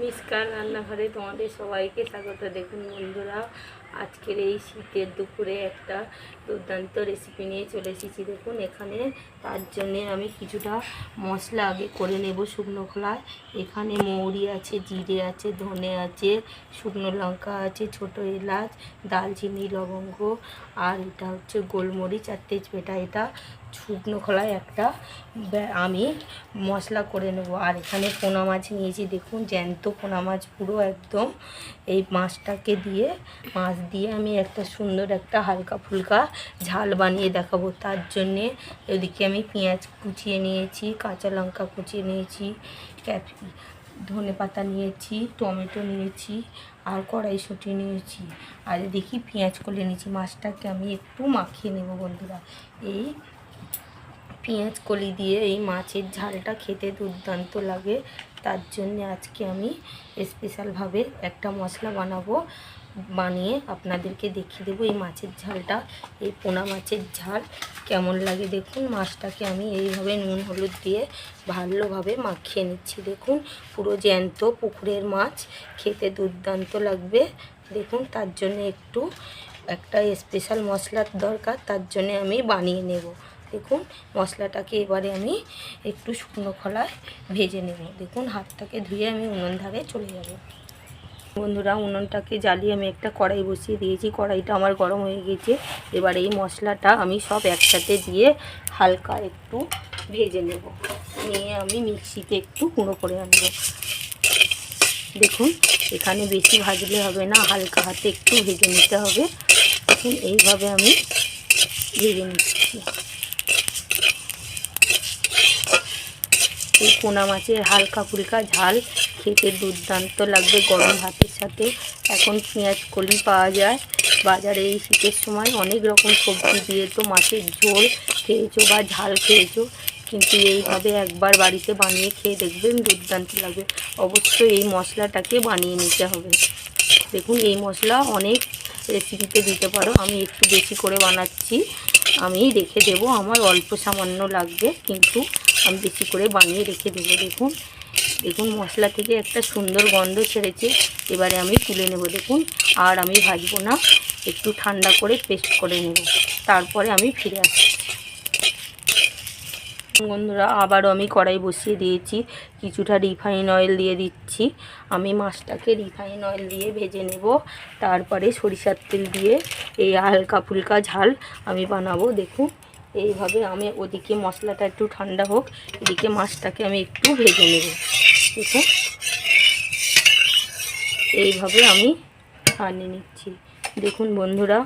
মিসকার রান্নাঘরে তোমাদের সবাইকে স্বাগত। দেখুন বন্ধুরা, আজকের এই শীতের দুপুরে একটা দুর্দান্ত রেসিপি নিয়ে চলে এসেছি। দেখুন, এখানে তার জন্যে আমি কিছুটা মশলা আগে করে নেব শুকনো খোলায়। এখানে মৌরি আছে, জিরে আছে, ধনে আছে, শুকনো লঙ্কা আছে, ছোট এলাচ দালচিনি লবঙ্গ, আর এটা হচ্ছে গোলমরিচ আর তেজপাতা এটা শুকনো খোলায় একটা আমি মশলা করে নেব। আর এখানে পোনা মাছ নিয়েছি, দেখুন জ্যান্ত পোনা মাছ পুরো একদম। এই মাছটাকে দিয়ে, মাছ দিয়ে আমি একটা সুন্দর একটা হালকা ফুলকা ঝাল বানিয়ে দেখাবো। তার জন্যে এদিকে আমি পেঁয়াজ কুচিয়ে নিয়েছি, কাঁচা লঙ্কা কুচিয়ে নিয়েছি ধনে পাতা নিয়েছি, টমেটো নিয়েছি, আর কড়াইশুঁটি নিয়েছি। আর দেখি পেঁয়াজ করে নিয়েছি, মাছটাকে আমি একটু মাখিয়ে নেব বন্ধুরা। এই পেঁয়াজ কলি দিয়ে এই মাছের ঝালটা খেতে দুর্দান্ত লাগে। তার জন্য আজকে আমি স্পেশালভাবে একটা মশলা বানাবো, বানিয়ে আপনাদেরকে দেখিয়ে দেবো এই মাছের ঝালটা, এই পোনা মাছের ঝাল কেমন লাগে দেখুন। মাছটাকে আমি এইভাবে নুন, হলুদ দিয়ে ভালোভাবে মাখিয়ে নিচ্ছি। দেখুন, পুরো জ্যান্ত পুকুরের মাছ, খেতে দুর্দান্ত লাগবে। দেখুন, তার জন্য একটু একটা স্পেশাল মশলার দরকার, তার জন্য আমি বানিয়ে নেব। দেখুন মশলাটাকে এবারে আমি একটু শুকনো খোলায় ভেজে নেব। দেখুন হাতটাকে ধুয়ে আমি উনুন ধারে চলে যাব। বন্ধুরা, উনুনটাকে জ্বালিয়ে আমি একটা কড়াই বসিয়ে দিয়েছি। কড়াইটা আমার গরম হয়ে গেছে। এবার এই মশলাটা আমি সব একসাথে দিয়ে হালকা একটু ভেজে নেব। নিয়ে আমি মিক্সিতে একটু গুঁড়ো করে আনব। দেখুন, এখানে বেশি ভাজলে হবে না, হালকা হাতে একটু ভেজে নিতে হবে। দেখুন, এইভাবে আমি ভেজে নিচ্ছি। এই পোনা মাছের হালকা ফুলকা ঝাল, খেতে দুর্দান্ত লাগবে গরম ভাতের সাথে। এখন পেঁয়াজ কলি পাওয়া যায়। বাজারে এই শীতের সময় অনেক রকম সবজি দিয়ে তো মাছের ঝোল খেয়েছো বা ঝাল খেয়েছো, কিন্তু এইভাবে একবার বাড়িতে বানিয়ে খেয়ে দেখবেন দুর্দান্ত লাগবে। অবশ্যই এই মশলাটাকে বানিয়ে নিতে হবে। দেখুন, এই মশলা অনেক রেসিপিতে দিতে পারো। আমি একটু বেশি করে বানাচ্ছি। আমি রেখে দেব, আমার অল্প সামান্য লাগবে, কিন্তু আমি বেশি করে বানিয়ে রেখে দেবো। দেখুন দেখুন মশলা থেকে একটা সুন্দর গন্ধ ছেড়েছে। এবারে আমি তুলে নেব, দেখুন। আর আমি ভাজবো না, একটু ঠান্ডা করে পেস্ট করে নেব। তারপরে আমি ফিরে আসছি। বন্ধুরা, আবারও আমি কড়াই বসিয়ে দিয়েছি। কিছুটা রিফাইন অয়েল দিয়ে দিচ্ছি। আমি মাছটাকে রিফাইন অয়েল দিয়ে ভেজে নেব। তারপরে সরিষার তেল দিয়ে এই হালকা ফুলকা ঝাল আমি বানাবো। দেখুন এইভাবে আমি ওদিকে মশলাটা একটু ঠান্ডা হোক, এদিকে মাছটাকে আমি একটু ভেজে নেব। দেখুন এইভাবে আমি বানিয়ে নিচ্ছি। দেখুন বন্ধুরা,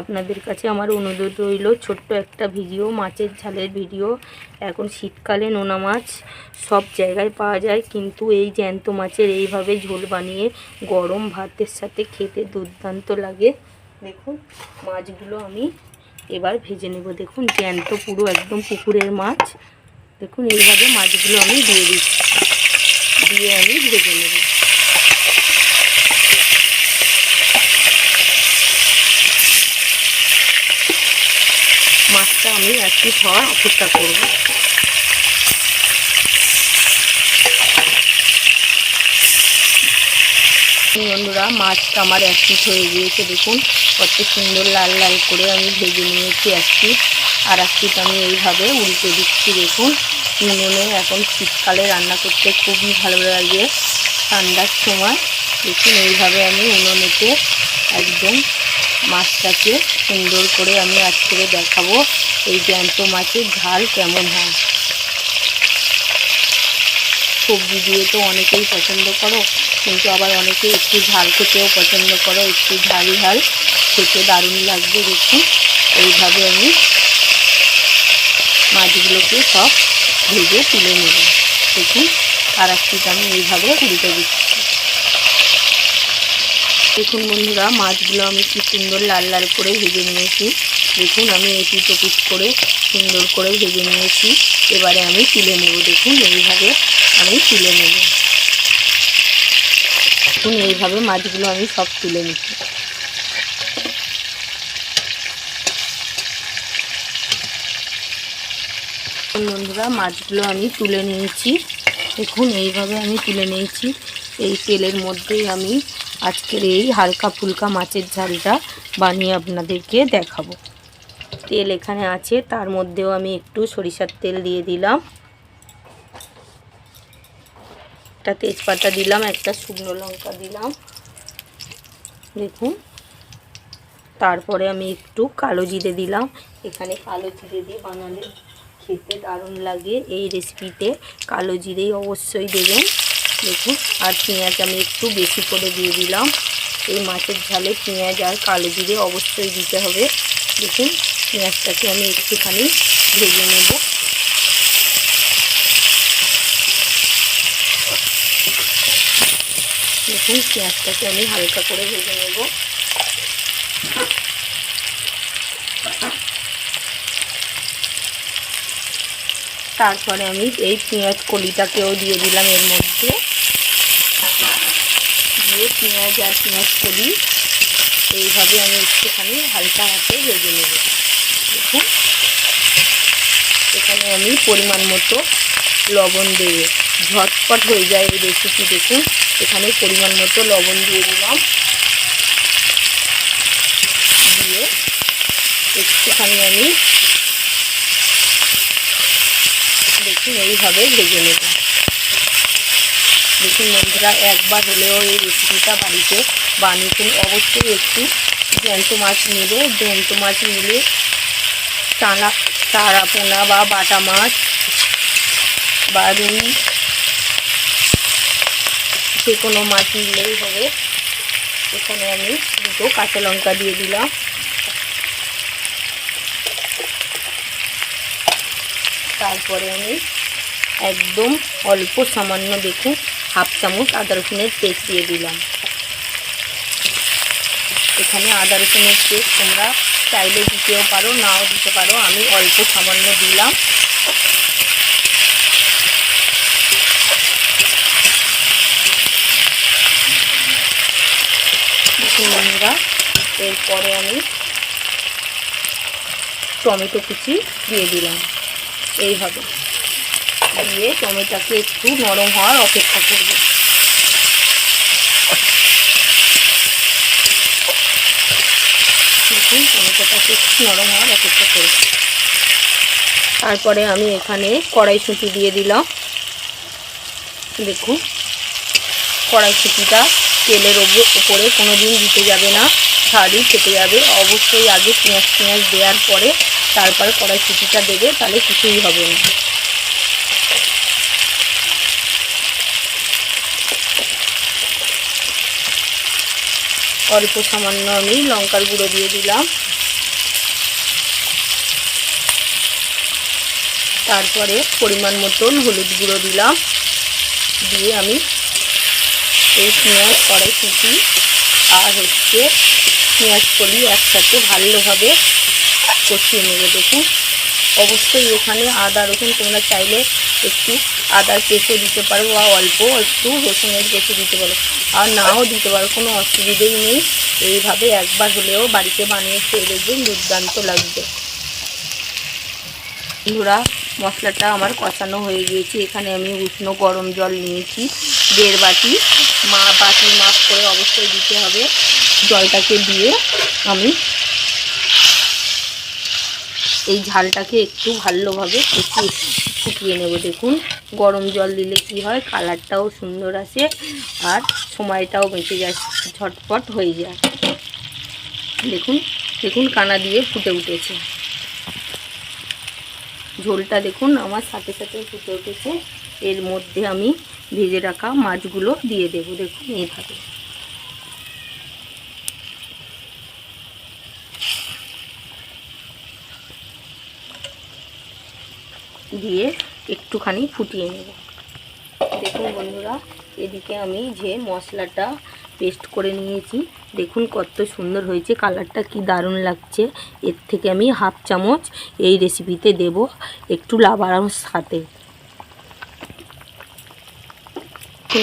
আপনাদের কাছে আমার অনুরোধ রইল, ছোট্ট একটা ভিডিও, মাছের ঝালের ভিডিও। এখন শীতকালে নোনা মাছ সব জায়গায় পাওয়া যায়, কিন্তু এই জ্যান্ত মাছের এইভাবে ঝোল বানিয়ে গরম ভাতের সাথে খেতে দুর্দান্ত লাগে। দেখুন, মাছগুলো আমি এবার ভেজে নেব। দেখুন, জ্যান্ত পুরো একদম পুকুরের মাছ। দেখুন, এইভাবে মাছগুলো আমি দিয়ে দিচ্ছি। দিয়ে আমি ভেজে নেব। মাছটা আমি একটু হওয়ার অপেক্ষা করব। বন্ধুরা, মাছটা আমার এক পিস হয়ে গিয়েছে, দেখুন। কত সুন্দর লাল লাল করে আমি ভেজে নিয়েছি পিস আর এক পিস আমি এইভাবে উল্টে দিচ্ছি, দেখুন। উনুনে এখন শীতকালে রান্না করতে খুবই ভালো লাগে ঠান্ডার সময়। দেখুন, এইভাবে আমি উনুনেতে একদম মাছটাকে সুন্দর করে আমি আজকে দেখাবো। এই জ্যান্ত মাছের ঝাল কেমন হয়? সবজি দিয়ে তো অনেকেই পছন্দ করো, কিন্তু আবার অনেকে একটু ঝাল খেতেও পছন্দ করো, একটু ঝাল ঝাল। খেতে দারুণ লাগবে দেখুন। এইভাবে আমি মাছগুলোকে সব ভেজে তুলে নেব। দেখুন, আর একটু আমি এইভাবে উল্টে দিচ্ছি। দেখুন বন্ধুরা, মাছগুলো আমি কি সুন্দর লাল লাল করে ভেজে নিয়েছি। দেখুন, আমি এটি পিস করে সুন্দর করে ভেজে নিয়েছি। এবারে আমি তুলে নেব। দেখুন, এইভাবে আমি তুলে নেব। দেখুন, এইভাবে মাছগুলো আমি সব তুলে নিচ্ছি। বন্ধুরা মাছগুলো আমি তুলে নিয়েছি। দেখুন, এইভাবে আমি তুলে নিয়েছি। এই তেলের মধ্যেই আমি আজকের এই হালকা ফুলকা মাছের ঝালটা বানিয়ে আপনাদেরকে দেখাবো। তেল এখানে আছে, তার মধ্যেও আমি একটু সরিষার তেল দিয়ে দিলাম। একটা তেজপাতা দিলাম, একটা শুকনো লঙ্কা দিলাম। দেখুন, তারপরে আমি একটু কালো জিরে দিলাম। এখানে কালো জিরে দিয়ে বানালে খেতে দারুণ লাগে এই রেসিপিতে কালো জিরেই অবশ্যই দেবেন। দেখুন, আর পেঁয়াজ আমি একটু বেশি করে দিয়ে দিলাম। এই মাছের ঝালে পেঁয়াজ আর কালো জিরে অবশ্যই দিতে হবে। দেখুন, পেঁয়াজটাকে আমি একটুখানি ভেজে নেব। দেখুন, পেঁয়াজটাকে আমি হালকা করে ভেজে নেব। তারপরে আমি এই পেঁয়াজ কলিটাকেও দিয়ে দিলাম এর মধ্যে। দিয়ে পেঁয়াজ আর পেঁয়াজ কলি, এইভাবে আমি একটুখানি হালকা হাতে ভেজে নেব। দেখুন, এখানে আমি পরিমাণ মতো লবণ দেবো ঝটপট হয়ে যায় এই রেসিপি দেখুন। এখানে পরিমাণ মতো লবণ দিয়ে দিলাম। দিয়ে একটুখানি আমি দেখুন এইভাবে ভেজে নেব। দেখুন বন্ধুরা, একবার হলেও এই রেসিপিটা বাড়িতে বানিয়েছেন অবশ্যই একটু জ্যান্ত মাছ নেবে। জ্যান্ত মাছ নিলে টানা চারা পোনা বা বাটা মাছ বা রুই যে কোনো মাছ নিলেই হবে। এখানে আমি দুটো কাঁচা লঙ্কা দিয়ে দিলাম। তারপরে আমি একদম অল্প সামান্য দেখুন, হাফ চামচ আদা রসুনের পেস্ট দিয়ে দিলাম। এখানে আদা রসুনের পেস্ট তোমরা চাইলে দিতেও পারো, নাও দিতে পারো। আমি অল্প সামান্য দিলাম। এরপরে আমি টমেটো কুচি দিয়ে দিলাম। এইভাবে দিয়ে টমেটোকে একটু নরম হওয়ার অপেক্ষা করব। টমেটোটাকে একটু নরম হওয়ার অপেক্ষা তারপরে আমি এখানে কড়াইশুঁটি দিয়ে দিলাম। দেখুন, কড়াইশুঁটিটা তেলের ওপরে কোনো দিন দিতে যাবে না ছাড়ি খেতে যাবে। অবশ্যই আগে পেঁয়াজ পেঁয়াজ দেওয়ার পরে তারপরে কড়াইশুঁটিটা দেবে, তাহলে কিছুই হবে না। অল্প সামান্য আমি লঙ্কার গুঁড়ো দিয়ে দিলাম। তারপরে পরিমাণ মতন হলুদ গুঁড়ো দিলাম। দিয়ে আমি এই পেঁয়াজ কড়াইশুঁটি আর হচ্ছে পেঁয়াজ কলি একসাথে ভালোভাবে কষিয়ে নেবে। দেখুন, অবশ্যই এখানে আদা রসুন তোমরা চাইলে একটু আদার পেস্টও দিতে পারো বা অল্প একটু রসুনের পেস্টও দিতে পারো। আর নাও দিতে পারো, কোনো অসুবিধেই নেই। এইভাবে একবার হলেও বাড়িতে বানিয়ে খেয়ে দেখবেন, দুর্দান্ত লাগবে। বন্ধুরা, মশলাটা আমার কষানো হয়ে গিয়েছে। এখানে আমি উষ্ণ গরম জল নিয়েছি, দেড় বাটি। মা বাটি মাপ করে অবশ্যই দিতে হবে। জলটাকে দিয়ে আমি এই ঝালটাকে একটু ভালোভাবে ফুটিয়ে ফুটিয়ে নেব, দেখুন। গরম জল দিলে কি হয়, কালারটাও সুন্দর আসে আর সময়টাও বেঁচে যায়, ঝটপট হয়ে যায়। দেখুন দেখুন কানা দিয়ে ফুটে উঠেছে। ঝোলটা দেখুন আমার সাথে সাথে ফুটে উঠেছে। এর মধ্যে আমি ভেজে রাখা মাছগুলো দিয়ে দেবো, দেখুন এইভাবে। দিয়ে একটুখানি ফুটিয়ে নেব। দেখুন বন্ধুরা, এদিকে আমি যে মশলাটা পেস্ট করে নিয়েছি, দেখুন কত সুন্দর হয়েছে কালারটা কি দারুণ লাগছে। এর থেকে আমি হাফ চামচ এই রেসিপিতে দেব একটু লাবাড়ার সাথে।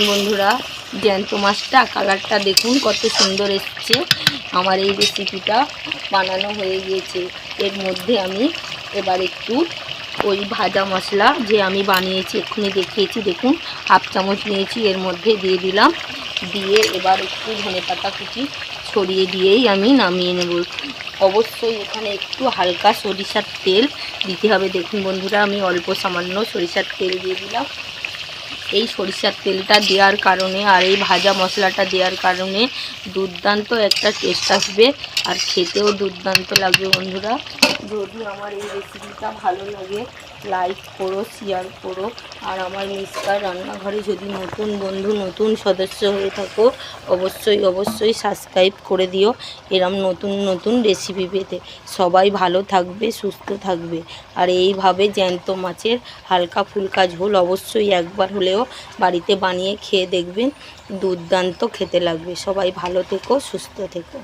বন্ধুরা, জ্যান্ত মাছটা কালারটা দেখুন কত সুন্দর এসছে। আমার এই রেসিপিটা বানানো হয়ে গিয়েছে। এর মধ্যে আমি এবার একটু ওই ভাজা মশলা যে আমি বানিয়েছি, এক্ষুনি দেখিয়েছি, দেখুন। হাফ চামচ নিয়েছি, এর মধ্যে দিয়ে দিলাম। দিয়ে এবার একটু ধনে পাতা কুচি ছড়িয়ে দিয়েই আমি নামিয়ে নেব। অবশ্যই এখানে একটু হালকা সরিষার তেল দিতে হবে। দেখুন বন্ধুরা, আমি অল্প সামান্য সরিষার তেল দিয়ে দিলাম। এই সরিষার তেলটা দেওয়ার কারণে আর এই ভাজা মশলাটা দেওয়ার কারণে দুর্দান্ত একটা টেস্ট আসবে। আর খেতেও দুর্দান্ত লাগবে বন্ধুরা। যদি আমার এই রেসিপিটা ভালো লাগে লাইক করো শেয়ার করো। আর আমার মিসকার রান্নাঘরে যদি নতুন বন্ধু, নতুন সদস্য হয়ে থাকো, অবশ্যই অবশ্যই সাবস্ক্রাইব করে দিও। এরম নতুন নতুন রেসিপি পেতে। সবাই ভালো থাকবে, সুস্থ থাকবে। আর এইভাবে জ্যান্ত মাছের হালকা ফুলকা ঝোল অবশ্যই একবার হলেও বাড়িতে বানিয়ে খেয়ে দেখবেন। দুর্দান্ত খেতে লাগবে। সবাই ভালো থেকো, সুস্থ থেকো।